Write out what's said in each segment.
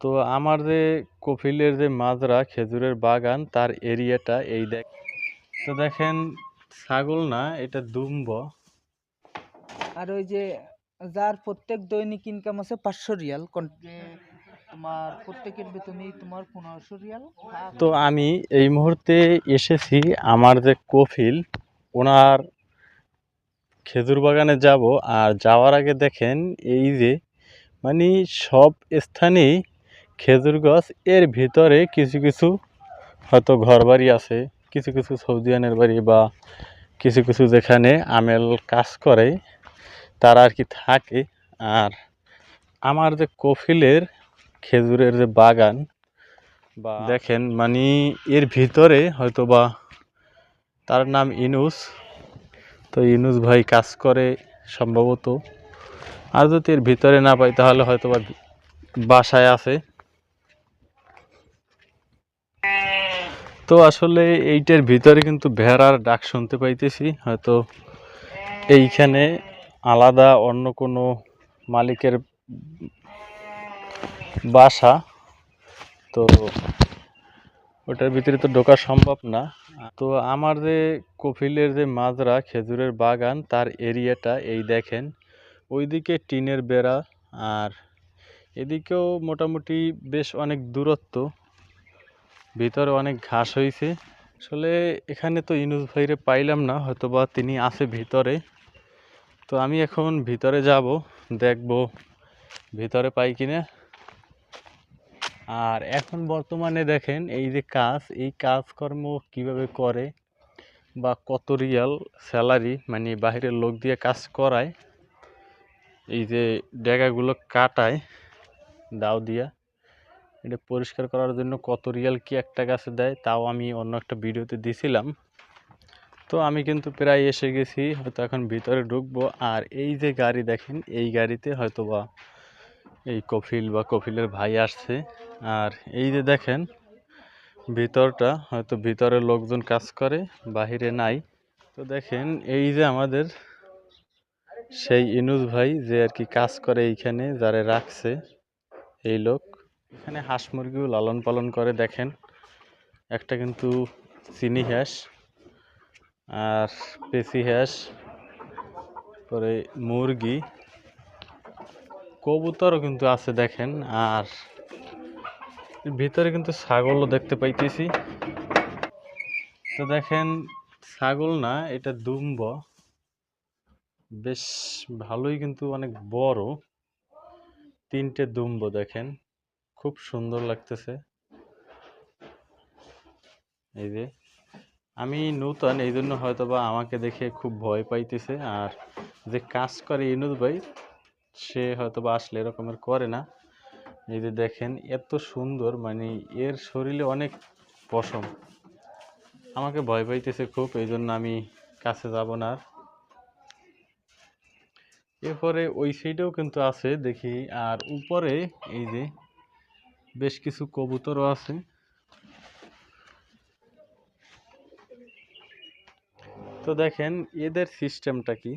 তো আমার যে কপিলের যে মাজরা খেজুরের বাগান তার এরিয়াটা এই দেখ। তো দেখেন ছাগল না এটা দুম্ব। আর ওই যে যার প্রত্যেক দৈনিক ইনকাম আছে পাঁচশো রিয়াল তোমার প্রত্যেকের বেতনই তোমার পনেরোশো রিয়াল। তো আমি এই মুহূর্তে এসেছি আমার যে কফিল ওনার খেজুর বাগানে যাব। আর যাওয়ার আগে দেখেন এই যে মানে সব স্থানেই খেজুর গাছ, এর ভিতরে কিছু কিছু হয়তো ঘরবাড়ি আছে, কিছু কিছু সৌদিয়ানের বাড়ি বা কিছু কিছু যেখানে আমেল কাজ করে, তারা আর কি থাকে। আর আমার যে কফিলের খেজুরের যে বাগান বা দেখেন মানে এর ভিতরে হয়তো বা তার নাম ইনুস। তো ইনুস ভাই কাজ করে সম্ভবত। আর যদি এর ভিতরে না পাই, তাহলে হয়তো বা বাসায় আছে। তো আসলে এইটার ভিতরে কিন্তু ভেড়ার ডাক শুনতে পাইতেছি। হয়তো এইখানে আলাদা অন্য কোনো মালিকের বাসা। তো ওটার ভিতরে তো ঢোকা সম্ভব না। তো আমার যে কপিলের যে মাজরা, খেজুরের বাগান, তার এরিয়াটা এই দেখেন। ওইদিকে টিনের বেড়া আর এদিকেও মোটামুটি বেশ অনেক দূরত্ব। ভিতরে অনেক ঘাস হয়েছে আসলে এখানে তো ইনুস ভাইরে পাইলাম না, হয়তোবা তিনি আছে ভিতরে। তো আমি এখন ভিতরে যাব, দেখব ভিতরে পাই কিনা। আর এখন বর্তমানে দেখেন, এই যে কাজ, এই কাজকর্ম কীভাবে করে বা কত রিয়াল স্যালারি মানে বাইরের লোক দিয়ে কাজ করায়, এই যে ডেগাগুলো কাটায়, দাও দিয়া। এটা পরিষ্কার করার জন্য কত রিয়াল কি একটা গাছে দেয়, তাও আমি অন্য একটা ভিডিওতে দিছিলাম। তো আমি কিন্তু প্রায় এসে গেছি, হয়তো এখন ভিতরে ঢুকবো। আর এই যে গাড়ি দেখেন, এই গাড়িতে হয়তো বা এই কফিল বা কফিলের ভাই আসছে। আর এই যে দেখেন, ভিতরটা হয়তো ভিতরে লোকজন কাজ করে, বাহিরে নাই। তো দেখেন, এই যে আমাদের সেই ইনুজ ভাই যে আর কি কাজ করে এইখানে, যারা রাখছে এই লোক। এখানে হাঁস মুরগিও লালন পালন করে, দেখেন। একটা কিন্তু চিনি হাঁস আর পেশি হাঁস, পরে মুরগি। কবুতরও কিন্তু আছে, দেখেন। আর ভিতরে কিন্তু ছাগলও দেখতে পাইতেছি। তো দেখেন, ছাগল না, এটা দুম্ব। বেশ ভালোই কিন্তু অনেক বড়। তিনটে দুম্ব, দেখেন। খুব সুন্দর লাগতেছে। এই যে, আমি নূতন, এই জন্য হয়তো বা আমাকে দেখে খুব ভয় পাইতেছে। আর যে কাজ করে ইনুস ভাই, সে হয়তো বা আসলে এরকমের করে না। এই যে দেখেন, এত সুন্দর মানে এর শরীরে অনেক পশম। আমাকে ভয় পাইতেছে খুব, এই জন্য আমি কাছে যাব না আর। এরপরে ওই সাইডেও কিন্তু আছে, দেখি। আর উপরে, এই যে বেশ কিছু কবুতরও আছে। তো দেখেন, এদের সিস্টেমটা কি?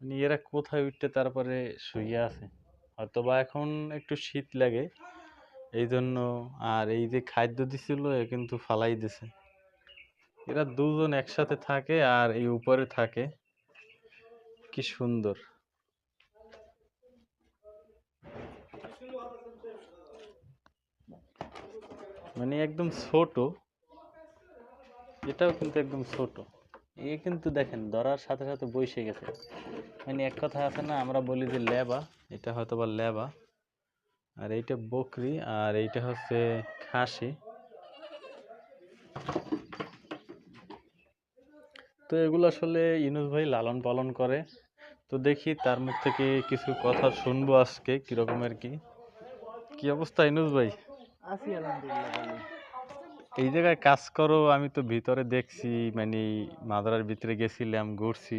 মানে এরা কোথায় উঠতে তারপরে শুয়ে আছে? হয়তো বা এখন একটু শীত লাগে এই জন্য আর এই যে খাদ্য দিছিল, এ কিন্তু ফালাই দিছে। এরা দুজন একসাথে থাকে আর এই উপরে থাকে। কি সুন্দর। মানে একদম ছোট। এটাও কিন্তু একদম ছোট। এ কিন্তু দেখেন, ধরার সাথে সাথে বসে গেছে। মানে এক কথা আছে না, আমরা বলি যে লেবা, এটা হয়তো বা লেবা। আর এইটা বকরি, আর এইটা হচ্ছে খাসি। তো এগুলো আসলে ইনুস ভাই লালন পালন করে। তো দেখি তার মুখ থেকে কিছু কথা শুনব আজকে কিরকমের কি। কি অবস্থা ইনুস ভাই? আছি আলহামদুলিল্লাহ এই জায়গায় কাজ করো আমি তো ভিতরে দেখছি মানে মাদ্রার ভিতরে গেছিলাম ঘুরছি।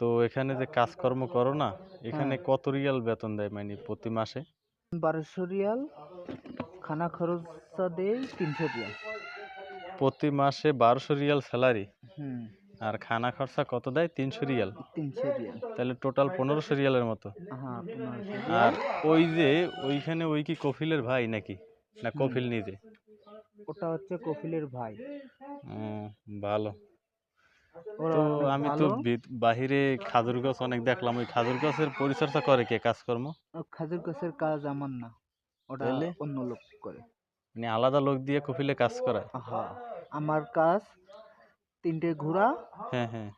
তো এখানে যে কাজকর্ম করো না এখানে হ্যাঁ। কত রিয়াল বেতন দেয় মানে প্রতি মাসে? বারোশো রিয়াল খানা খরচা দেয় তিনশো রিয়াল। প্রতি মাসে বারোশো রিয়াল স্যালারি? হুম। আর খানা খরচা কত দেয়? তিনশো রিয়াল। তিনশো রিয়াল। তাহলে টোটাল পনেরোশো রিয়ালের মতো। হ্যাঁ আর ওই যে ওইখানে ওই কি কফিলের ভাই নাকি? না। কফিল নিজে? ওটা হচ্ছে কপিলের ভাই। ভালো। ওরা তো আমি তো ভালো। বাহিরে খাজুর গাছ অনেক দেখলাম। ওই খাজুর গাছের পরিচর্যা করে কে কাজকর্ম? ও খাজুর গাছের কাজ আমার না। ওটা অন্য লোক করে। মানে আলাদা লোক দিয়ে কফিলে কাজ করায়? হ্যাঁ আমার কাজ তিনটে ঘোড়া হ্যাঁ হ্যাঁ।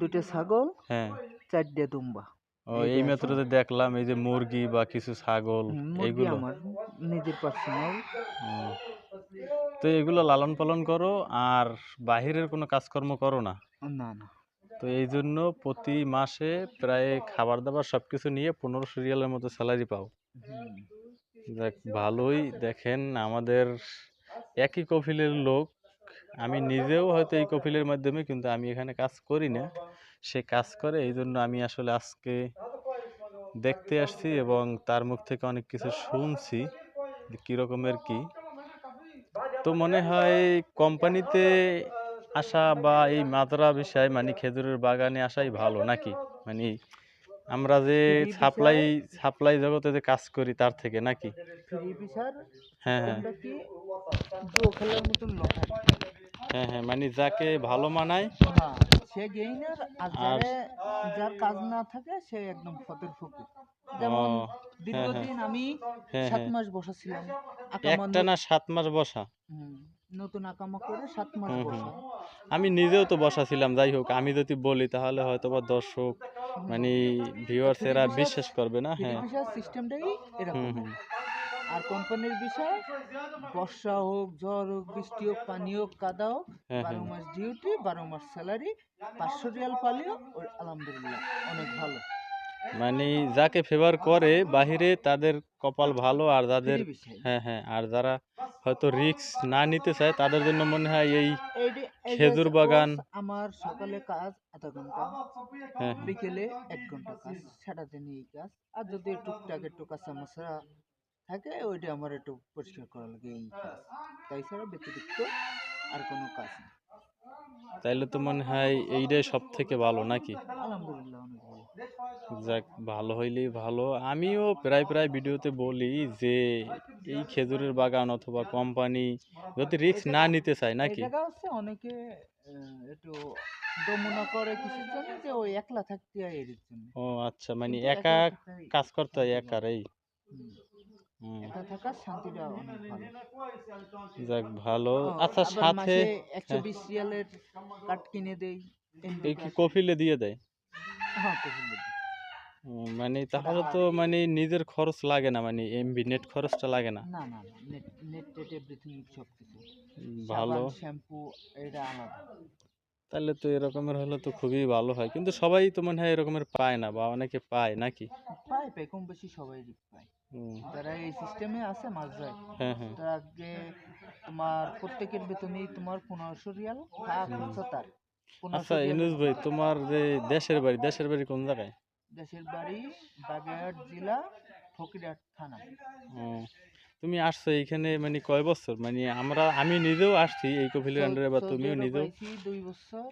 দুটো ছাগল হ্যাঁ। চারটে দুম্বা। ও এই যে দেখলাম এই যে মুরগি বা কিছু ছাগল এগুলো আমার নিজের পার্সোনাল তো এগুলো লালন পালন করো আর বাহিরের কোনো কাজকর্ম করো না? না না। তো এই জন্য প্রতি মাসে প্রায় খাবার দাবার সব কিছু নিয়ে পনেরোশো রিয়ালের মতো স্যালারি পাও। দেখ ভালোই। দেখেন আমাদের একই কফিলের লোক আমি নিজেও হয়তো এই কফিলের মাধ্যমে কিন্তু আমি এখানে কাজ করি না। সে কাজ করে এই জন্য আমি আসলে আজকে দেখতে আসছি এবং তার মুখ থেকে অনেক কিছু শুনছি যে কী রকমের কি। তো মনে হয় কোম্পানিতে আসা বা এই মাদ্রা বিষয় মানে খেজুরের বাগানে আসাই ভালো নাকি? মানে আমরা যে সাপ্লাই সাপ্লাই জগতে যে কাজ করি তার থেকে নাকি? হ্যাঁ হ্যাঁ। হ্যাঁ হ্যাঁ মানে যাকে ভালো মানায়। হ্যাঁ সে গেইনার আর যার কাজ না থাকে সে একদম ফতের ফকির। যেমন দীর্ঘদিন আমি হ্যাঁ সাত হ্যাঁ। মাস বসাছিলাম। আকামা একটা না সাত মাস বসা। নতুন আকামা করে সাত মাস। বসা। আমি নিজেও তো বসাছিলাম যাই হোক আমি যদি বলি তাহলে হয়তো বা দর্শক মানে ভিউয়ার্স এরা বিশ্বাস করবে না হ্যাঁ। সিস্টেমটাই এরকম। আর কোম্পানির বিষয় বর্ষা হোক ঝড় হোক বৃষ্টি হোক পানি হোক কাদা হোক হ্যাঁ বারো হ্যাঁ। মাস ডিউটি বারো মাস স্যালারি পাঁচশো রিয়াল পালিও ওর আলহামদুলিল্লাহ অনেক ভালো। মানে যাকে ফেভার করে বাহিরে তাদের কপাল ভালো আর যাদের হ্যাঁ হ্যাঁ আর যারা হয়তো রিস্ক না নিতে চায় তাদের জন্য মনে হয় এই খেজুর বাগান। আমার সকালে কাজ আধা ঘণ্টা হ্যাঁ বিকেলে এক ঘণ্টা কাজ সারাদিন এই কাজ। আর যদি টুকটাক একটু কাঁচা মশলা থাকে ওইটা আমার একটু পরিষ্কার করা লাগে এই কাজ। তাই ছাড়া ব্যতিরিক্ত আর কোনো কাজ নেই। তাইলে তো মনে হয় এইটাই সব থেকে ভালো নাকি? যাক ভালো হইলেই ভালো। আমিও প্রায় প্রায় ভিডিওতে বলি যে এই খেজুরের বাগান অথবা কোম্পানি যদি রিস্ক না নিতে চায় নাকি? অনেকে একটু দমনা করে কিসের জন্য যে ওই একলা থাকতে হয় এর জন্য। ও আচ্ছা মানে একা কাজ করতে হয় একার এই? একা থাকার শান্তিটা অনেক ভালো। যাক ভালো। আচ্ছা সাথে মাসে একশো বিশ রিয়ালের কাঠ কিনে দেই এই কি কফিলে দিয়ে দেয়? হ্যাঁ কফিল মানে তাহলে তো মানে নিজের খরচ লাগে না মানে এমবি নেট খরচটা লাগে না। না না না নেট নেট টেট এভরিথিং সব কিছু। ভালো। শ্যাম্পু এটা আলাদা। তাহলে তো এরকমের হলে তো খুবই ভালো হয়। কিন্তু সবাই তো মনে হয় এরকমের পায় না বা অনেকে পায় নাকি? পায় পায় কম বেশি সবাই পায়। যারা এই সিস্টেমে আছে মাছ যায় হ্যাঁ হ্যাঁ। তার আগে তোমার প্রত্যেকের বেতনই তোমার পনেরোশো রিয়াল খরচা তার আচ্ছা ইনুস ভাই তোমার যে দেশের বাড়ি দেশের বাড়ি কোন জায়গায়? দেশের বাড়ি বাগেরহাট জেলা ফকিরহাট থানা। তুমি আসছো এইখানে মানে কয় বছর? মানে আমরা আমি নিজেও আসছি এই কফিলের আন্ডারে বা তুমিও নিজেও। দুই বছর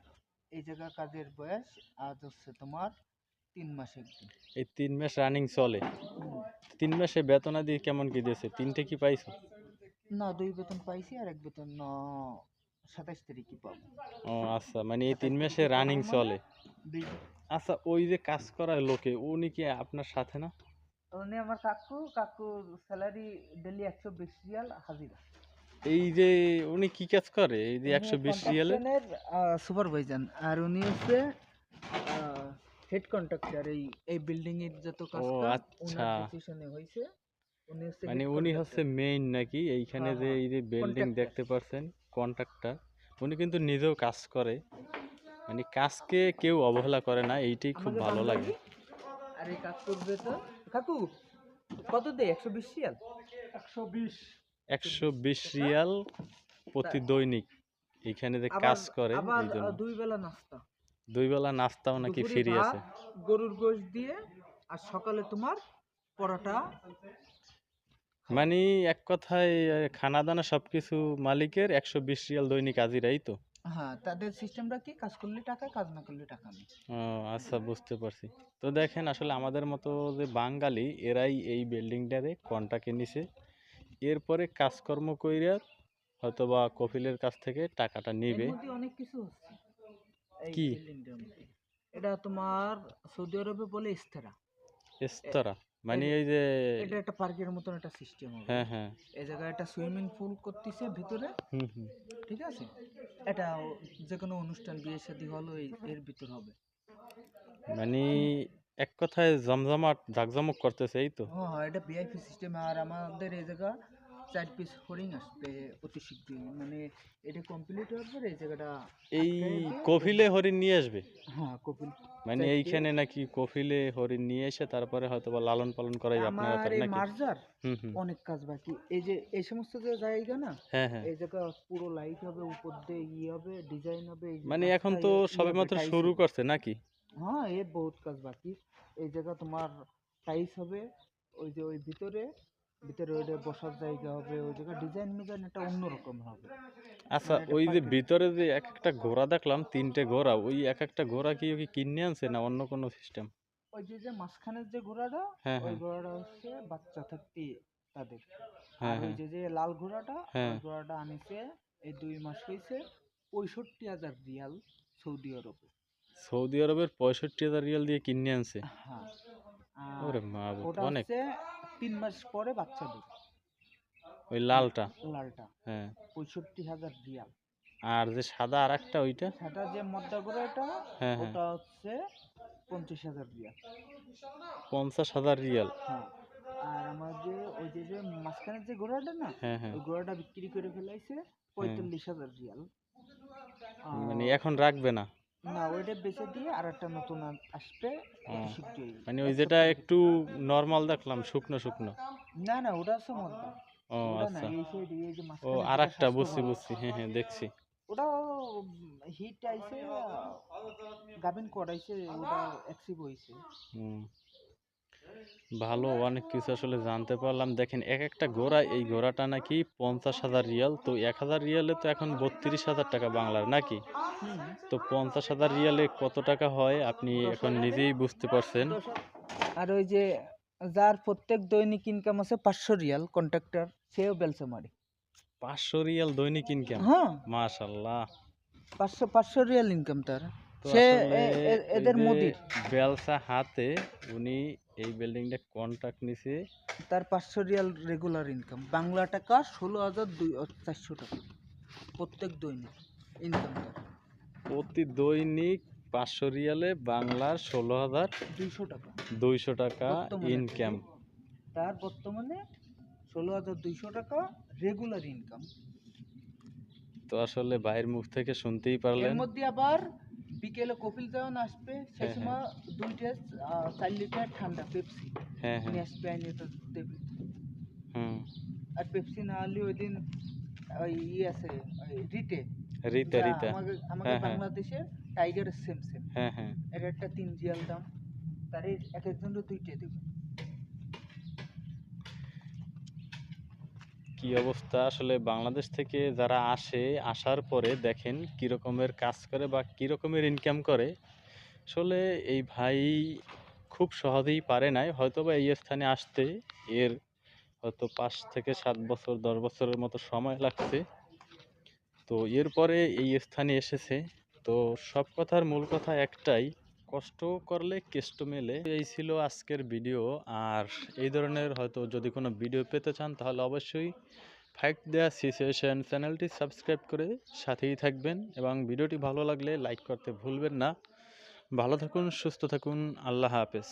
এই জায়গা কাজের বয়স আজ হচ্ছে তোমার তিন মাস এই তিন মাস রানিং চলে। তিন মাসে বেতনাদি কেমন কি দিয়েছে? তিনটে কি পাইছো? না দুই বেতন পাইছি আর এক বেতন সাতাইশ তারিখে পাবো। ও আচ্ছা মানে এই তিন মাসে রানিং চলে। আচ্ছা ওই যে কাজ করার লোকে উনি কি আপনার সাথে না? উনি আমার কাকু কাকুর স্যালারি ডেলি একশো বিশ রিয়াল হাজিরা। এই যে উনি কি কাজ করে? এই যে একশো বিশ রিয়ালে? সুপারভাইজার আর উনি হচ্ছে হেড কন্ট্রাক্টর এই এই বিল্ডিং এর যত কাজ ও, আচ্ছা। ওনার পজিশনে হয়েছে উনি হচ্ছে মানে উনি হচ্ছে মেইন নাকি? এইখানে হ্যাঁ, যে হ্যাঁ, এই যে বিল্ডিং দেখতে পাচ্ছেন কন্ট্রাক্টর উনি কিন্তু নিজেও কাজ করে। মানে কাজকে কেউ অবহেলা করে না এইটাই খুব ভালো লাগে। আর এই কাকুর বেতন কাকু কত দেয়? একশো বিশ রিয়াল? একশো বিশ। একশো বিশ রিয়াল প্রতি দৈনিক। এইখানে যে কাজ করে দুই বেলা নাস্তা। দুই বেলা নাস্তাও নাকি ফ্রি আছে। গরুর গোশ দিয়ে আর সকালে তোমার পরোটা। মানে এক কথায় খানা দানা সবকিছু মালিকের একশো বিশ রিয়াল দৈনিক হাজিরাই তো। হ্যাঁ তাদের সিস্টেমটা কি? কাজ করলে টাকা কাজ না করলে টাকা নেই। ও আচ্ছা বুঝতে পারছি। তো দেখেন আসলে আমাদের মতো যে বাঙালি এরাই এই বিল্ডিংটারে কন্টাকে নিছে। এরপরে কাজকর্ম কইরা হয়তো বা কফিলের কাছ থেকে টাকাটা নিবে। অনেক কিছু হচ্ছে। কি? এটা তোমার সৌদি আরবে বলে ইস্তেরা। স্তরা মানে এই যে এটা একটা পার্কের মতন একটা সিস্টেম হবে। হ্যাঁ হ্যাঁ। এই জায়গায় একটা সুইমিং পুল করতেছে ভিতরে। হুম হুম। ঠিক আছে? এটা যে কোনো অনুষ্ঠান বিয়ে শাদী হলো এর ভিতর হবে। মানে এক কথায় জমজমাট জাকজমক করতেছে এই তো? হ্যাঁ হ্যাঁ এটা ভিআইপি সিস্টেম আর আমাদের এই জায়গা চার পিস হরিং আসবে অতি শীঘ্রই। মানে এটা কমপ্লিট হওয়ার পরে এই জায়গাটা এই কফিলে হরিণ নিয়ে আসবে? হ্যাঁ কপিল মানে এইখানে নাকি কফিলে হরিণ নিয়ে এসে তারপরে হয়তো বা লালন পালন করাই আপনারা আমার এই মার্জার অনেক কাজ বাকি। এই যে এই সমস্ত যে জায়গা না হ্যাঁ হ্যাঁ। এই জায়গা পুরো লাইট হবে উপর দিয়ে ই হবে ডিজাইন হবে মানে এখন তো ইয়ে হবে, সবেমাত্র শুরু করছে নাকি? হ্যাঁ এ বহুত কাজ বাকি। এই জায়গা তোমার টাইলস হবে ওই যে ওই ভিতরে ভিতরে ওইটা বসার জায়গা হবে ওই জায়গা ডিজাইন মিজাইন একটা অন্যরকম হবে। আচ্ছা মানে ওই যে ভিতরে যে এক একটা ঘোড়া দেখলাম তিনটে ঘোড়া ওই এক একটা ঘোড়া কি কি কিনে আনছে না অন্য কোনো সিস্টেম ওই যে যে মাঝখানের যে ঘোড়াটা হ্যাঁ ওই হ্যাঁ। ঘোড়াটা হচ্ছে বাচ্চা থাকতে তাদের। হ্যাঁ আর ওই হ্যাঁ। যে যে লাল ঘোড়াটা। ওই ঘোড়াটা আনিছে এই দুই মাস হয়েছে পঁয়ষট্টি হাজার রিয়াল সৌদি আরবে। সৌদি আরবের পঁয়ষট্টি হাজার রিয়াল দিয়ে কিনে আনছে? হ্যাঁ। ওরে আর মা অনেক। তিন মাস পরে বাচ্চা দেবে। ওই লালটা? লালটা। হ্যাঁ। পঁয়ষট্টি হাজার রিয়াল। আর যে সাদা আর একটা ওইটা? সেটা যে মদ্দা ঘোড়াটা হ্যাঁ হ্যাঁ। ওটা হচ্ছে পঞ্চাশ হাজার রিয়াল। পঞ্চাশ হাজার রিয়াল? হ্যাঁ। আর আমার যে ওই যে যে মাঝখানের যে ঘোড়াটা না হ্যাঁ হ্যাঁ। ওই ঘোড়াটা বিক্রি করে ফেলাইছে পঁয়তাল্লিশ হাজার রিয়াল। মানে এখন রাখবে না? না ওইটা বেঁচে দিয়ে আর একটা নতুন আসবে মানে ওই যেটা একটু নর্মাল দেখলাম শুকনো শুকনো। না না ওটা আছে মদ্দা ও আচ্ছা। ও আর একটা বুঝছি বুঝছি হ্যাঁ হ্যাঁ দেখছি। ওটা হিট আইছে গাবিন করাইছে ওটা অ্যাক্টিভ হইছে। হুম। ভালো অনেক কিছু আসলে জানতে পারলাম। দেখেন এক একটা ঘোড়া এই ঘোড়াটা নাকি পঞ্চাশ হাজার রিয়াল। তো এক হাজার রিয়ালে তো এখন বত্রিশ হাজার টাকা বাংলার নাকি? তো পঞ্চাশ হাজার রিয়ালে কত টাকা হয় আপনি এখন নিজেই বুঝতে পারছেন। আর ওই যে যার প্রত্যেক দৈনিক ইনকাম আছে পাঁচশো রিয়াল কন্ট্রাক্টর সেও বেলসে মারে পাঁচশো রিয়াল দৈনিক ইনকাম হ্যাঁ। মাশাল্লাহ। পাঁচশো পাঁচশো রিয়াল ইনকাম তার। সে এদের মোদির। বেলসা হাতে উনি এই বিল্ডিংটা কন্ট্রাক্ট নিছে। তার পাঁচশো রিয়াল রেগুলার ইনকাম বাংলা টাকা ষোলো হাজার দুই চারশো টাকা। প্রত্যেক দৈনিক ইনকাম প্রতি দৈনিক পাঁচশো রিয়ালে বাংলার ষোলো হাজার দুইশো টাকা। দুইশো টাকা ইনকাম তার বর্তমানে ষোলো হাজার দুইশো টাকা রেগুলার ইনকাম তো আসলে ভাইয়ের মুখ থেকে শুনতেই এর পারলেন মধ্যে আবার বিকেলে কপিল যখন আসবে সেই হ্যাঁ, সময় দুইটা চার লিটার ঠান্ডা পেপসি হ্যাঁ হ্যাঁ। নিয়ে আসবে আইনে তো দেবে। হুম। আর পেপসি না হলে ওই দিন ওই ইয়ে আছে রিটে। রিতা রিতা আমাদের হ্যাঁ, হ্যাঁ। বাংলাদেশে টাইগার সেম সেম হ্যাঁ হ্যাঁ। এর একটা তিন জিয়াল দাম তার এক একজনের দুইটা দেবে। কি অবস্থা? আসলে বাংলাদেশ থেকে যারা আসে, আসার পরে দেখেন কি রকমের কাজ করে বা কি রকমের ইনকাম করে। আসলে এই ভাই খুব সহজেই পারে নাই। হয়তো বা এই স্থানে আসতে, এর হয়তো পাঁচ থেকে সাত বছর, দশ বছরের মতো সময় লাগছে। তো এরপরে এই স্থানে এসেছে। তো সব কথার মূল কথা একটাই কষ্ট করলে কেষ্ট মেলে। এই ছিল আজকের ভিডিও। আর এই ধরনের হয়তো যদি কোনো ভিডিও পেতে চান, তাহলে অবশ্যই ফাইট দেয়া সিচুয়েশন চ্যানেলটি সাবস্ক্রাইব করে সাথেই থাকবেন এবং ভিডিওটি ভালো লাগলে লাইক করতে ভুলবেন না। ভালো থাকুন, সুস্থ থাকুন। আল্লাহ হাফেজ।